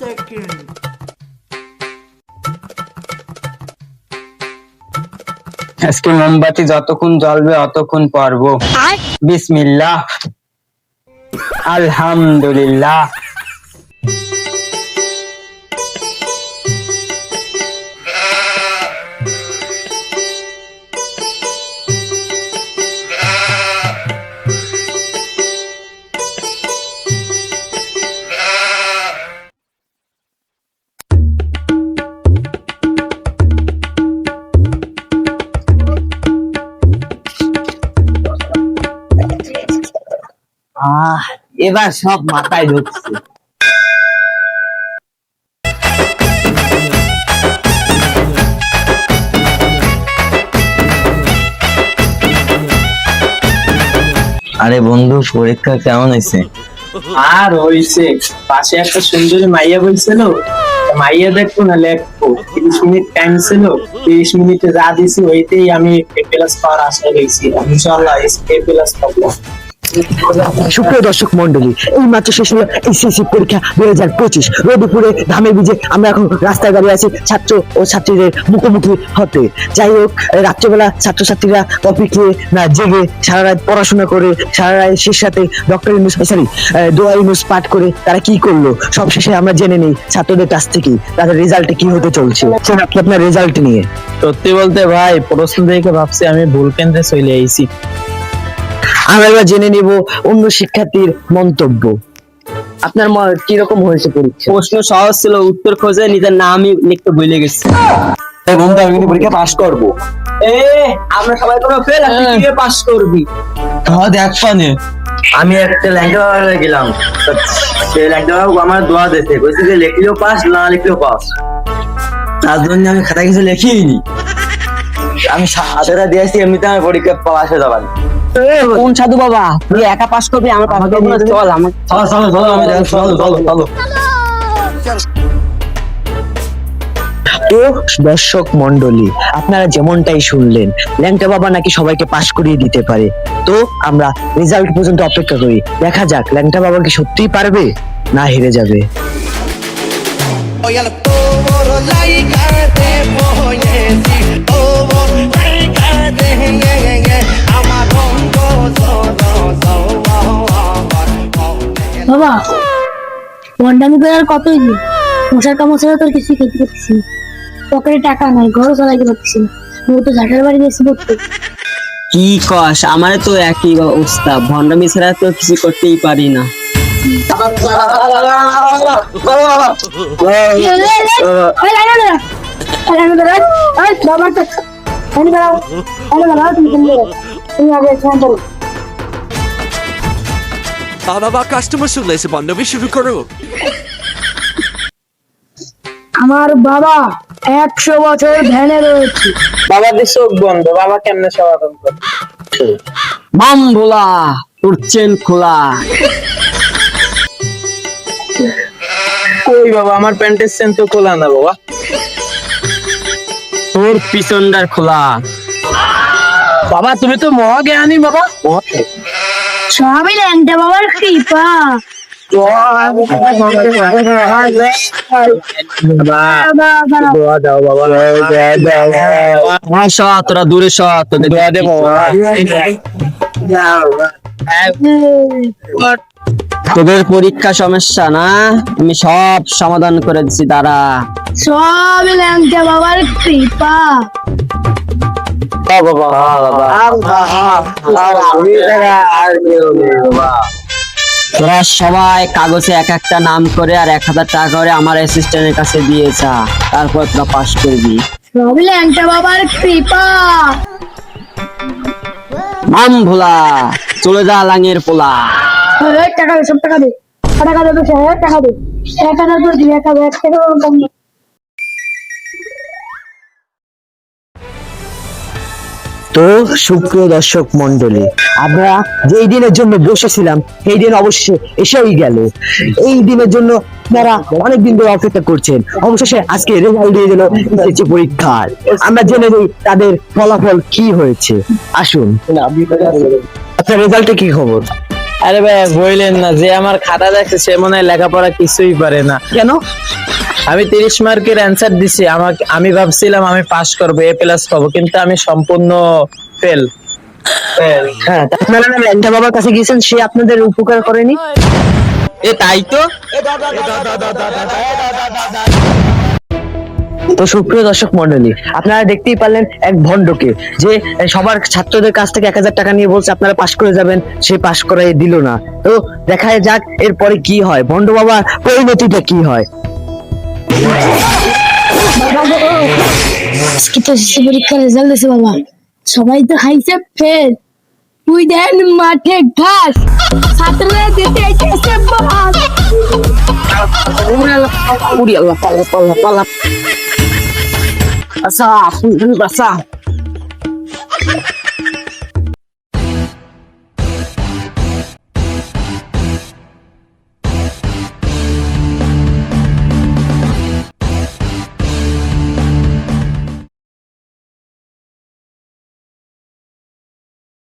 second. আজকে মোমবাতি যতক্ষণ জ্বলবে অতক্ষণ পারব বিসমিল্লাহ। আলহামদুলিল্লাহ। আহ এবার সব মাথায় ঢুকছে। আরে বন্ধু পরীক্ষা কেমন হয়েছে? আর হইছে পাশে একটা সুন্দরী মাইয়া বলছিল মাইয়া দেখব না লেখবো তিরিশ মিনিট টাইম ছিল তিরিশ মিনিটে যা দিছি ওইতেই আমি এ প্লাস পাওয়ার আশায় রয়েছি ইনশাল্লাহ এ প্লাস পাবো। সুপ্রিয় দর্শক মন্ডলী এই মাত্র শেষ হলো এসএসসি পরীক্ষা দুই হাজার পঁচিশ। রোদুপুরে ঘামে ভিজে আমরা এখন রাস্তায় দাঁড়িয়ে আছি ছাত্র ও ছাত্রীদের মুখোমুখি হতে। যাই হোক, রাত্রেবেলা ছাত্রছাত্রীরা কপি খেয়ে না, জেগে সারা রাত পড়াশোনা করে, সারা রাত শেষ সাথে ডক্টর ইউনুস সরি দোয়া ইউনুস পাঠ করে তারা কি করল? সব শেষে আমরা জেনে নেই ছাত্রদের কাছ থেকে তাদের রেজাল্টে কি হতে চলছে। আপনি আপনার রেজাল্ট নিয়ে। সত্যি বলতে ভাই, প্রশ্ন দেখে ভাবছি আমি ভুল কেন্দ্রে চলে আইছি। আমরা এবার জেনে নিব অন্য শিক্ষার্থীর মন্তব্য। আপনার কীরকম হয়েছে পরীক্ষা? প্রশ্ন সহজ ছিল উত্তর খোঁজে নিজের নামই লিখতে ভুলে গেছি। বন্ধু আমি কিন্তু পরীক্ষা পাশ করব। এ আমরা সবাই কোনো ফেল আর তুই কীভাবে পাস করবি? হ্যাঁ দেখ পানে আমি একটা ল্যাংটা বাবার গেলাম। সেই ল্যাংটা বাবু আমার দোয়া দিতে বলছে যে লিখলেও পাস না লিখলেও পাস তার জন্য আমি খাতা কিছু লিখিনি আমি সাদাটা দিয়েছি এমনিতে আমার পরীক্ষা পাস হয়ে যাবার কোন সাধু বাবা? তুই একা পাস করবি আমার পাস করবি না চল আমার চলো চলো চলো আমি যাই, চলো চলো চলো। তো দর্শক মন্ডলী আপনারা যেমনটাই শুনলেন ল্যাংটা বাবা নাকি সবাইকে পাশ করিয়ে দিতে পারে। তো আমরা রেজাল্ট পর্যন্ত অপেক্ষা করি। দেখা যাক ল্যাংটা বাবা কি সত্যিই পারবে না হেরে যাবে। বাবা বন্ডামি করে আর কতই দিন মশার কামড় ছাড়া তোর কিছু খেতে পারতেছি না পকেটে টাকা নাই ঘরও চালাইতে পারতেছি না বউ তো ঝাঁটার বাড়ি গেছি পড়তে কি কস আমারে তো একই অবস্থা ভন্ডামি ছাড়া তো কিছু করতেই পারি না এই, এই, এই, এই, বাবা কাস্টমার এসে বান্ধবী শুরু করো। আমার বাবা একশো বছর ধ্যানে রয়েছে। বাবাদের চোখ বন্ধ বাবা কেমনে সমাধান করে বাম ভোলা তোর চেন খোলা। কই বাবা আমার প্যান্টের চেন তো খোলা না বাবা। তোর পিছনটার খোলা। বাবা তুমি তো মহাজ্ঞানী বাবা। সবই ল্যাংটা বাবার কৃপা। হ্যাঁ তোরা দূরে তোদের পরীক্ষা সমস্যা না? আমি সব সমাধান করে দিচ্ছি দাঁড়া। সবই ল্যাংটা বাবার কৃপা। তোরা সবাই কাগজে এক একটা নাম করে আর এক হাজার টাকা করে আমার অ্যাসিস্ট্যান্টের কাছে তারপর তোরা পাস করবি। বাবার কৃপা। ভোলা চলে যা লাঙের পোলা। এই টাকা দে সব টাকা দে। টাকা দে এক টাকা দে। এক হাজার করে এক হাজার টাকা তো সুপ্রিয় দর্শক মন্ডলী আমরা যেই দিনের জন্য বসেছিলাম সেই দিন অবশ্যই এসেই গেল। এই দিনের জন্য আপনারা অনেক দিন ধরে অপেক্ষা করছেন। অবশেষে আজকে রেজাল্ট দিয়ে দিল এসএসসি পরীক্ষার। আমরা জেনে নিই তাদের ফলাফল কি হয়েছে। আসুন। আপনার রেজাল্টে কি খবর? আরে ভাই বললেন না। যে আমার খাতা দেখছে সে মনে হয় লেখাপড়া কিছুই পারে না। কেন? আমি তিরিশ মার্কের অ্যান্সার দিছি। আমাকে আমি ভাবছিলাম আমি পাস করব এ প্লাস পাবো কিন্তু আমি সম্পূর্ণ ফেল হ্যাঁ আপনারা ল্যাংটা বাবার কাছে গিয়েছেন সে আপনাদের উপকার করেনি? এ তাই তো? তো সুপ্রিয় দর্শক মন্ডলী আপনারা দেখতেই পারলেন এক ভণ্ডকে যে সবার ছাত্রদের কাছ থেকে এক হাজার টাকা নিয়ে বলছে আপনারা পাশ করে যাবেন। সে পাশ করাই দিল না। তো দেখা যাক এরপরে কি হয়। ভণ্ড বাবার পরিণতিটা কি হয়? আজকে তো এসএসসি পরীক্ষার রেজাল্ট দিছে বাবা। সবাই তো খাইছে ফেল তুই দেন মাঠে ঘাস। ছাত্ররা দিতে আইতেছে বাস উড়ি আল্লাহ পাল্লা পাল্লা পাল্লা আচ্ছা